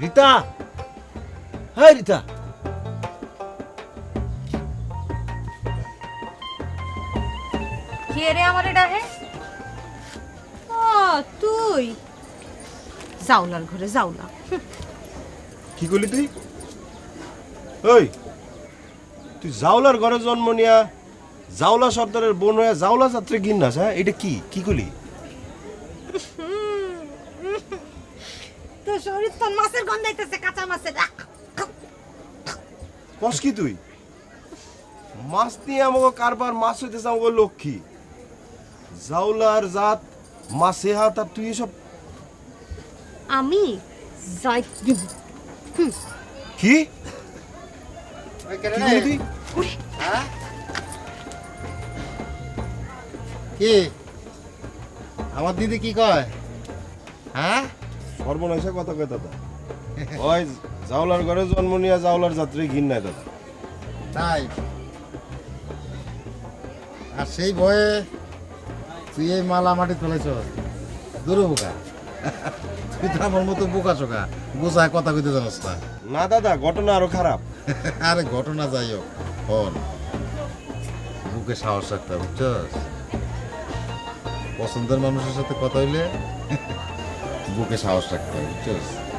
রিতা। হ্যাঁ রিতা। কে রে আমার ডাহে ও তুই। জাউলার ঘরে জাউলা কি করলি তুই? ওই তুই জাউলার ঘরে জন্ম নিয়া জাউলা সর্দারের বোন হয়ে জাউলা যাত্রে গিন্নাস হ্যাঁ? এটা কি? কি করলি? তোর শরীর তোর মাছের গন্ধ আইতেছে কাঁচা মাছের। কস কি তুই? মাছ নিয়ে আমাকে কারবার মাছ হইতেছে আমাকে লক্ষ্মী। জাউলার জাত মাছে হাত আর তুই এসব আমি যাই কি? কি করলি তুই? কি? আমার দিদি কি কয়? হ্যাঁ? সর্বনাশা কথা কয় দাদা? ওই জাউলার ঘরে জন্ম নিয়ে জাউলার যাত্রী ঘিন নাই দাদা। তাই আর সেই ভয়ে তুই এই মালা মাটি তুলেছ দূরে বোকা। তুই তো আমার মতো বোকা চোকা বোঝায় কথা কইতে জানাস না। না দাদা ঘটনা আরও খারাপ। আরে ঘটনা যাই হোক হন বুকে সাহস রাখতে হবে বুঝছস? পছন্দের মানুষের সাথে কথা হইলে বুকে সাহস রাখতে হবে বুঝছস